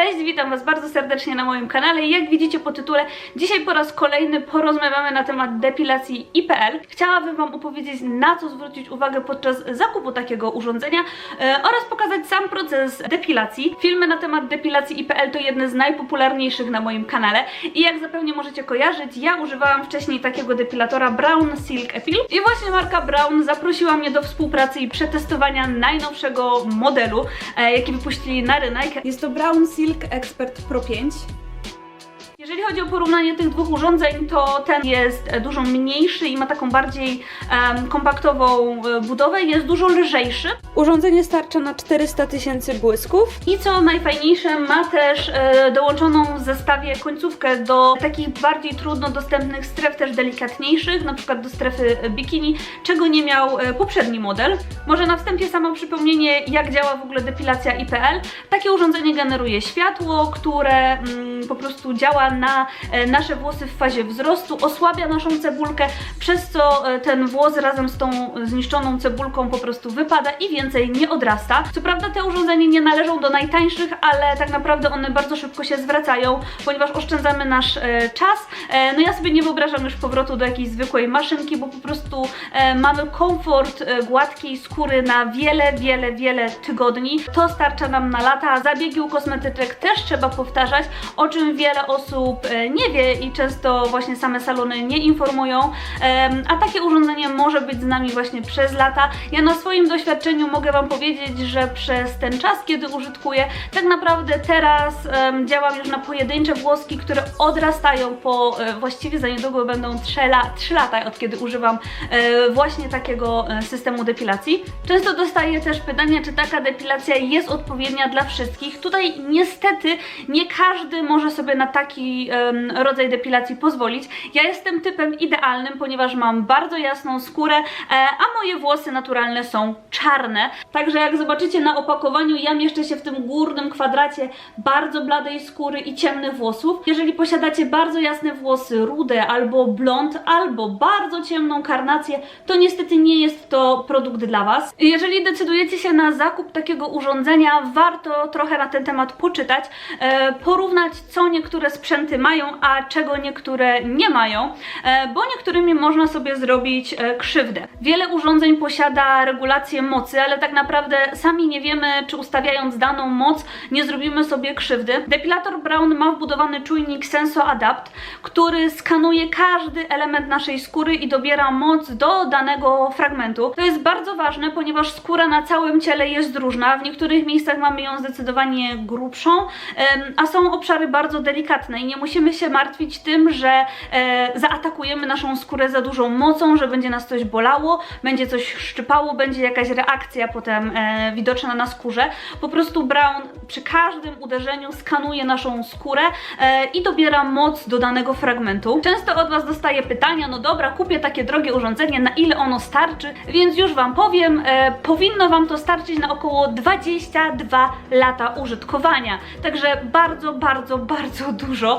Cześć, witam Was bardzo serdecznie na moim kanale. Jak widzicie po tytule, dzisiaj po raz kolejny porozmawiamy na temat depilacji IPL. Chciałabym Wam opowiedzieć, na co zwrócić uwagę podczas zakupu takiego urządzenia e, oraz pokazać sam proces depilacji. Filmy na temat depilacji IPL to jedne z najpopularniejszych na moim kanale i jak zapewne możecie kojarzyć, ja używałam wcześniej takiego depilatora Brown Silk Epil i właśnie marka Brown zaprosiła mnie do współpracy i przetestowania najnowszego modelu, e, jaki wypuścili na rynek. Jest to Brown Silk Expert Pro 5. Jeżeli chodzi o porównanie tych dwóch urządzeń, to ten jest e, dużo mniejszy i ma taką bardziej em, kompaktową e, budowę, jest dużo lżejszy. Urządzenie starcza na 400 tysięcy błysków. I co najfajniejsze, ma też e, dołączoną w zestawie końcówkę do takich bardziej trudno dostępnych stref, też delikatniejszych, na przykład do strefy bikini, czego nie miał e, poprzedni model. Może na wstępie samo przypomnienie, jak działa w ogóle depilacja IPL. Takie urządzenie generuje światło, które mm, po prostu działa na e, nasze włosy w fazie wzrostu, osłabia naszą cebulkę, przez co e, ten włos razem z tą zniszczoną cebulką po prostu wypada i więcej nie odrasta. Co prawda te urządzenia nie należą do najtańszych, ale tak naprawdę one bardzo szybko się zwracają, ponieważ oszczędzamy nasz e, czas. No ja sobie nie wyobrażam już powrotu do jakiejś zwykłej maszynki, bo po prostu mamy komfort gładkiej skóry na wiele, wiele, wiele tygodni. To starcza nam na lata. Zabiegi u kosmetyczek też trzeba powtarzać, o czym wiele osób e, nie wie i często właśnie same salony nie informują. A takie urządzenie może być z nami właśnie przez lata. Ja na swoim doświadczeniu mogę Wam powiedzieć, że przez ten czas, kiedy użytkuję, tak naprawdę teraz działam już na pojedyncze włoski, które odrastają po e, właściwie za niedługo będą 3, la, 3 lata od kiedy używam e, właśnie takiego systemu depilacji. Często dostaję też pytania, czy taka depilacja jest odpowiednia dla wszystkich. Tutaj niestety nie każdy może sobie na taki rodzaj depilacji pozwolić. Ja jestem typem idealnym, ponieważ mam bardzo jasną skórę, e, a moje włosy naturalne są czarne. Także jak zobaczycie na opakowaniu, ja mieszczę się w tym górnym kwadracie bardzo bladej skóry i ciemnych włosów. Jeżeli posiadacie bardzo jasne włosy, rude albo blond, albo bardzo ciemną karnację, to niestety nie jest to produkt dla Was. Jeżeli decydujecie się na zakup takiego urządzenia, warto trochę na ten temat poczytać, e, porównać co niektóre sprzęty mają, a czego niektóre nie mają, e, bo niektórymi można sobie zrobić e, krzywdę. Wiele urządzeń posiada regulację mocy, ale tak naprawdę sami nie wiemy, czy ustawiając daną moc nie zrobimy sobie krzywdy. Depilator Brown ma wbudowany czujnik Senso Adapt, który skanuje każdy element naszej skóry i dobiera moc do danego fragmentu. To jest bardzo ważne, ponieważ skóra na całym ciele jest różna. W niektórych miejscach mamy ją zdecydowanie grubszą, a są obszary bardzo delikatne nie musimy się martwić tym, że e, zaatakujemy naszą skórę za dużą mocą, że będzie nas coś bolało, będzie coś szczypało, będzie jakaś reakcja potem e, widoczna na skórze. Po prostu Brown przy każdym uderzeniu skanuje naszą skórę e, i dobiera moc do danego fragmentu. Często od Was dostaję pytania, no dobra, kupię takie drogie urządzenie, na ile ono starczy? Więc już Wam powiem, e, powinno Wam to starczyć na około 22 lata użytkowania. Także bardzo, bardzo, bardzo dużo.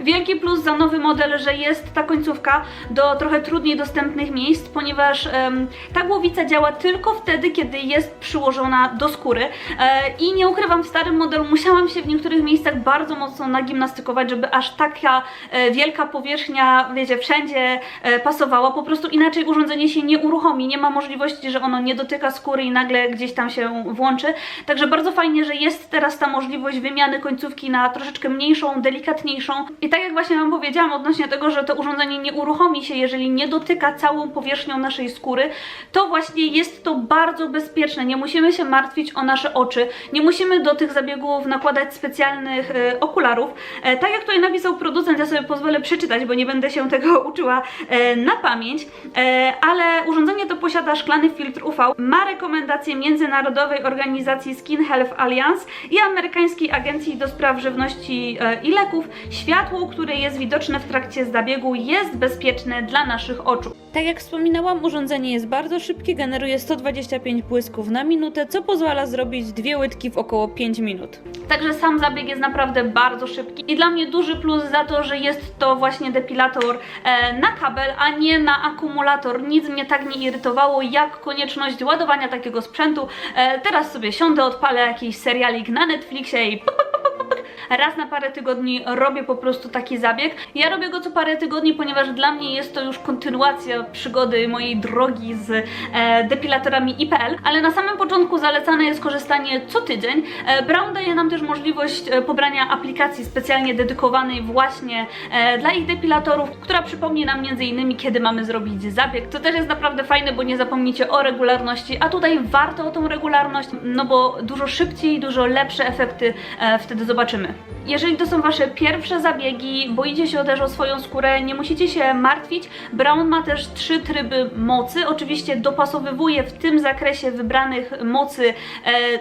Wielki plus za nowy model, że jest ta końcówka do trochę trudniej dostępnych miejsc, ponieważ em, ta głowica działa tylko wtedy, kiedy jest przyłożona do skóry. E, I nie ukrywam, w starym modelu musiałam się w niektórych miejscach bardzo mocno nagimnastykować, żeby aż taka e, wielka powierzchnia, wiecie, wszędzie e, pasowała. Po prostu inaczej urządzenie się nie uruchomi, nie ma możliwości, że ono nie dotyka skóry i nagle gdzieś tam się włączy. Także bardzo fajnie, że jest teraz ta możliwość wymiany końcówki na troszeczkę mniejszą, delikatniejszą. I tak jak właśnie Wam powiedziałam odnośnie tego, że to urządzenie nie uruchomi się, jeżeli nie dotyka całą powierzchnią naszej skóry, to właśnie jest to bardzo bezpieczne. Nie musimy się martwić o nasze oczy, nie musimy do tych zabiegów nakładać specjalnych e, okularów. E, tak jak tutaj napisał producent, ja sobie pozwolę przeczytać, bo nie będę się tego uczyła e, na pamięć, e, ale urządzenie to posiada szklany filtr UV, ma rekomendacje Międzynarodowej Organizacji Skin Health Alliance i amerykańskiej agencji do spraw żywności e, i leków. Światło, które jest widoczne w trakcie zabiegu jest bezpieczne dla naszych oczu. Tak jak wspominałam, urządzenie jest bardzo szybkie, generuje 125 błysków na minutę, co pozwala zrobić dwie łydki w około 5 minut. Także sam zabieg jest naprawdę bardzo szybki i dla mnie duży plus za to, że jest to właśnie depilator e, na kabel, a nie na akumulator. Nic mnie tak nie irytowało jak konieczność ładowania takiego sprzętu. E, teraz sobie siądę, odpalę jakiś serialik na Netflixie i puk, raz na parę tygodni robię po prostu taki zabieg. Ja robię go co parę tygodni, ponieważ dla mnie jest to już kontynuacja przygody mojej drogi z e, depilatorami IPL, ale na samym początku zalecane jest korzystanie co tydzień. E, Brown daje nam też możliwość e, pobrania aplikacji specjalnie dedykowanej właśnie e, dla ich depilatorów, która przypomni nam innymi kiedy mamy zrobić zabieg. To też jest naprawdę fajne, bo nie zapomnijcie o regularności, a tutaj warto o tą regularność, no bo dużo szybciej, dużo lepsze efekty e, wtedy zobaczymy. Jeżeli to są Wasze pierwsze zabiegi, boicie się też o swoją skórę, nie musicie się martwić. Brown ma też trzy tryby mocy. Oczywiście dopasowywuje w tym zakresie wybranych mocy e,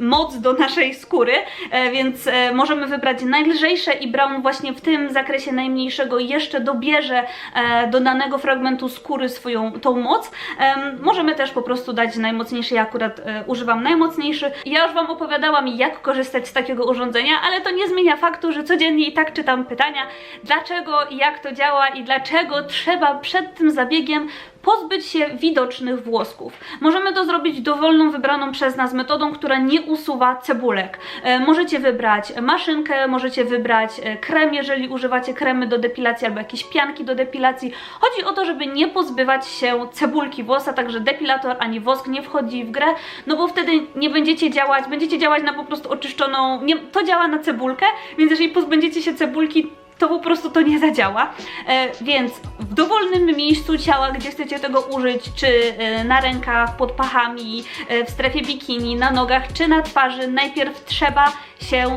moc do naszej skóry, e, więc e, możemy wybrać najlżejsze i Brown właśnie w tym zakresie najmniejszego jeszcze dobierze e, do danego fragmentu skóry swoją tą moc. Em, Możemy też po prostu dać najmocniejszy, ja akurat używam najmocniejszy. Ja już Wam opowiadałam jak korzystać z takiego urządzenia, ale to nie zmienia faktu, że codziennie i tak czytam pytania, dlaczego jak to działa i dlaczego trzeba przed tym zabiegiem pozbyć się widocznych włosków. Możemy to zrobić dowolną, wybraną przez nas metodą, która nie usuwa cebulek. E, możecie wybrać maszynkę, możecie wybrać e, krem, jeżeli używacie kremy do depilacji albo jakieś pianki do depilacji. Chodzi o to, żeby nie pozbywać się cebulki włosa, także depilator ani wosk nie wchodzi w grę, no bo wtedy nie będziecie działać, będziecie działać na po prostu oczyszczoną, nie, to działa na cebulkę, więc jeżeli pozbędziecie się cebulki, to po prostu to nie zadziała. E, więc w dowolnym miejscu ciała, gdzie chcecie tego użyć, czy e, na rękach, pod pachami, e, w strefie bikini, na nogach, czy na twarzy, najpierw trzeba się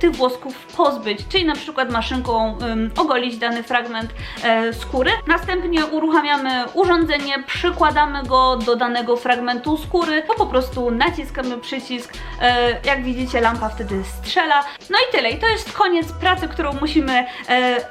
tych włosków pozbyć, czyli na przykład maszynką ogolić dany fragment skóry. Następnie uruchamiamy urządzenie, przykładamy go do danego fragmentu skóry, to po prostu naciskamy przycisk, jak widzicie lampa wtedy strzela. No i tyle, i to jest koniec pracy, którą musimy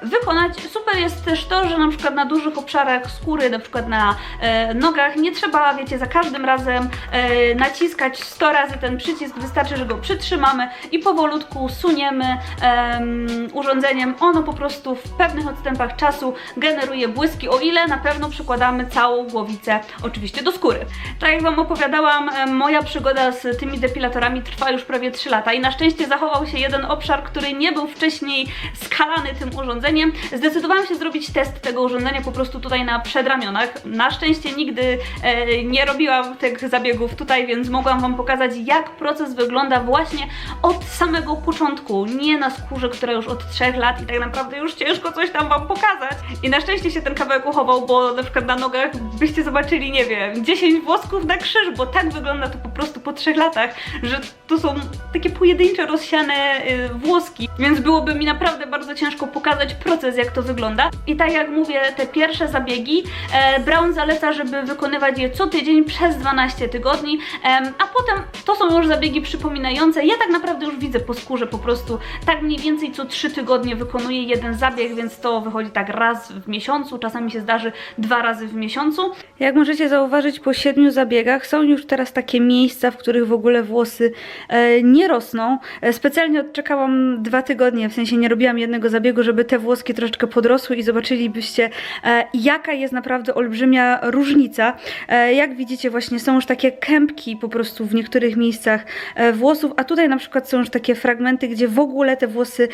wykonać. Super jest też to, że na przykład na dużych obszarach skóry, na przykład na e, nogach, nie trzeba, wiecie, za każdym razem e, naciskać 100 razy ten przycisk, wystarczy, że go przytrzymamy i powolutku suniemy em, urządzeniem. Ono po prostu w pewnych odstępach czasu generuje błyski, o ile na pewno przykładamy całą głowicę oczywiście do skóry. Tak jak Wam opowiadałam, moja przygoda z tymi depilatorami trwa już prawie 3 lata i na szczęście zachował się jeden obszar, który nie był wcześniej skalany tym urządzeniem. Zdecydowałam się zrobić test tego urządzenia po prostu tutaj na przedramionach. Na szczęście nigdy e, nie robiłam tych zabiegów tutaj, więc mogłam Wam pokazać, jak proces wygląda właśnie od samego początku, nie na skórze, która już od 3 lat i tak naprawdę już ciężko coś tam Wam pokazać. I na szczęście się ten kawałek uchował, bo na przykład na nogach byście zobaczyli, nie wiem, 10 włosków na krzyż, bo tak wygląda to po prostu po 3 latach, że to są takie pojedyncze, rozsiane y, włoski, więc byłoby mi naprawdę bardzo ciężko pokazać proces, jak to wygląda. I tak jak mówię, te pierwsze zabiegi e, Brown zaleca, żeby wykonywać je co tydzień przez 12 tygodni, em, a potem to są już zabiegi przypominające. Ja tak naprawdę już widzę po skórze po prostu tak mniej więcej co 3 tygodnie wykonuję jeden zabieg, więc to wychodzi tak raz w miesiącu, czasami się zdarzy dwa razy w miesiącu. Jak możecie zauważyć, po siedmiu zabiegach są już teraz takie miejsca, w których w ogóle włosy e, nie rosną. E, specjalnie odczekałam dwa tygodnie, w sensie nie robiłam jednego zabiegu, żeby te włoski troszeczkę podrosły i zobaczylibyście, e, jaka jest naprawdę olbrzymia różnica. E, jak widzicie, właśnie są już takie kępki po prostu w niektórych miejscach e, włosów, a tutaj na przykład są już takie fragmenty, gdzie w ogóle te włosy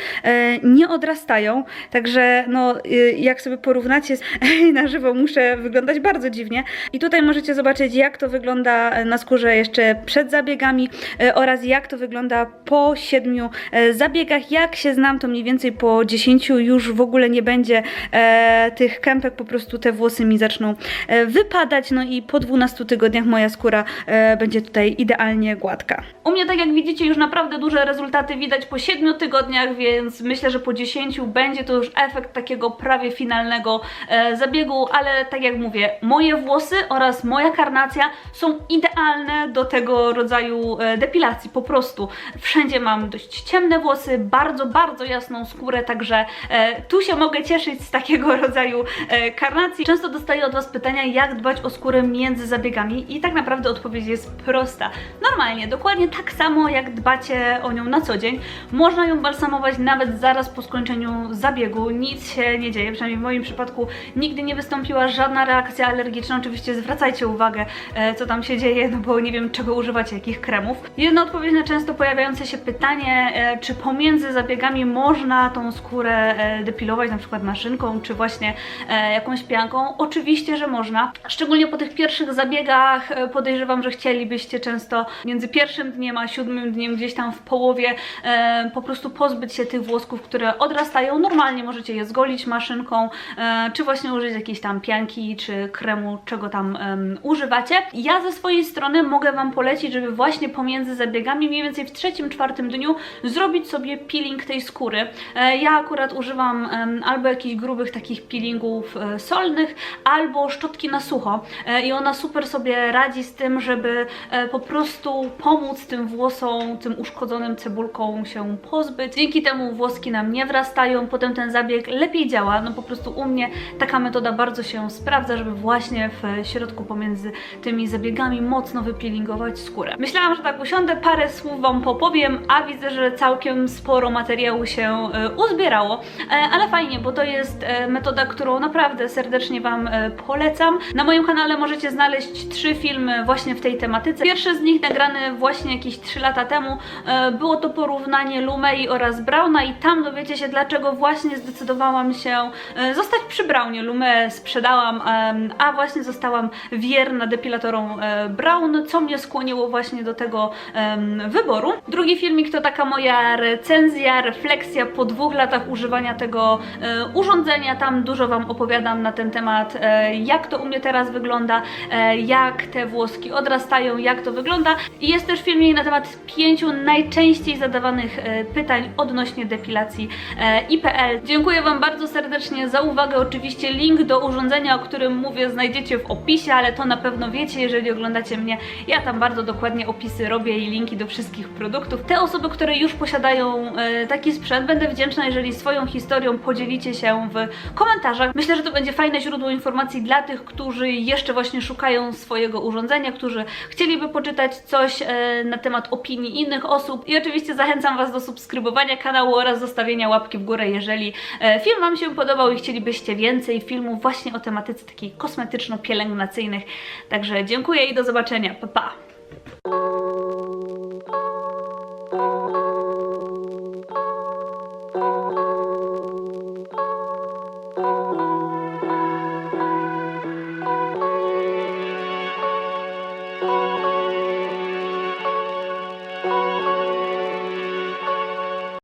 nie odrastają. Także no, jak sobie porównacie na żywo, muszę wyglądać bardzo dziwnie. I tutaj możecie zobaczyć, jak to wygląda na skórze jeszcze przed zabiegami oraz jak to wygląda po siedmiu zabiegach. Jak się znam, to mniej więcej po 10 już w ogóle nie będzie e, tych kępek, po prostu te włosy mi zaczną e, wypadać. No i po 12 tygodniach moja skóra e, będzie tutaj idealnie gładka. U mnie, tak jak widzicie, już naprawdę duże rezultaty widać po 7 tygodniach, więc myślę, że po 10 będzie to już efekt takiego prawie finalnego e, zabiegu, ale tak jak mówię, moje włosy oraz moja karnacja są idealne do tego rodzaju e, depilacji, po prostu. Wszędzie mam dość ciemne włosy, bardzo, bardzo jasną skórę, także także e, tu się mogę cieszyć z takiego rodzaju e, karnacji. Często dostaję od Was pytania, jak dbać o skórę między zabiegami i tak naprawdę odpowiedź jest prosta. Normalnie, dokładnie tak samo jak dbacie o nią na co dzień. Można ją balsamować nawet zaraz po skończeniu zabiegu, nic się nie dzieje, przynajmniej w moim przypadku nigdy nie wystąpiła żadna reakcja alergiczna. Oczywiście zwracajcie uwagę, e, co tam się dzieje, no bo nie wiem czego używacie, jakich kremów. Jedna odpowiedź na często pojawiające się pytanie, czy pomiędzy zabiegami można tą skórę e, depilować, na przykład maszynką, czy właśnie e, jakąś pianką? Oczywiście, że można. Szczególnie po tych pierwszych zabiegach e, podejrzewam, że chcielibyście często między pierwszym dniem a siódmym dniem, gdzieś tam w połowie, po prostu pozbyć się tych włosków, które odrastają. Normalnie możecie je zgolić maszynką, czy właśnie użyć jakiejś tam pianki, czy kremu, czego tam używacie. Ja ze swojej strony mogę Wam polecić, żeby właśnie pomiędzy zabiegami, mniej więcej w trzecim, czwartym dniu, zrobić sobie peeling tej skóry. Ja akurat używam em, albo jakichś grubych takich peelingów e, solnych, albo szczotki na sucho. E, I ona super sobie radzi z tym, żeby e, po prostu pomóc tym włosom, tym uszkodzonym cebulką się pozbyć. Dzięki temu włoski nam nie wrastają, potem ten zabieg lepiej działa. No po prostu u mnie taka metoda bardzo się sprawdza, żeby właśnie w środku pomiędzy tymi zabiegami mocno wypeelingować skórę. Myślałam, że tak usiądę, parę słów Wam popowiem, a widzę, że całkiem sporo materiału się e, E, ale fajnie, bo to jest e, metoda, którą naprawdę serdecznie Wam e, polecam. Na moim kanale możecie znaleźć trzy filmy właśnie w tej tematyce. Pierwszy z nich nagrany właśnie jakieś 3 lata temu było to porównanie Lumei oraz Brauna i tam dowiecie się dlaczego właśnie zdecydowałam się zostać przy Braunie. Lumę sprzedałam, a właśnie zostałam wierna depilatorom Braun, co mnie skłoniło właśnie do tego wyboru. Drugi filmik to taka moja recenzja, refleksja po dwóch latach używania tego e, urządzenia. Tam dużo Wam opowiadam na ten temat, e, jak to u mnie teraz wygląda, e, jak te włoski odrastają, jak to wygląda. I jest też filmik na temat pięciu najczęściej zadawanych pytań odnośnie depilacji IPL. Dziękuję Wam bardzo serdecznie za uwagę. Oczywiście link do urządzenia, o którym mówię, znajdziecie w opisie, ale to na pewno wiecie, jeżeli oglądacie mnie. Ja tam bardzo dokładnie opisy robię i linki do wszystkich produktów. Te osoby, które już posiadają taki sprzęt, będę wdzięczna, jeżeli swoją historią podzielicie się w komentarzach. Myślę, że to będzie fajne źródło informacji dla tych, którzy jeszcze właśnie szukają swojego urządzenia, którzy chcieliby poczytać coś e, na temat opinii innych osób. I oczywiście zachęcam Was do subskrybowania kanału oraz zostawienia łapki w górę, jeżeli e, film Wam się podobał i chcielibyście więcej filmów właśnie o tematyce takiej kosmetyczno-pielęgnacyjnych. Także dziękuję i do zobaczenia. Pa, pa!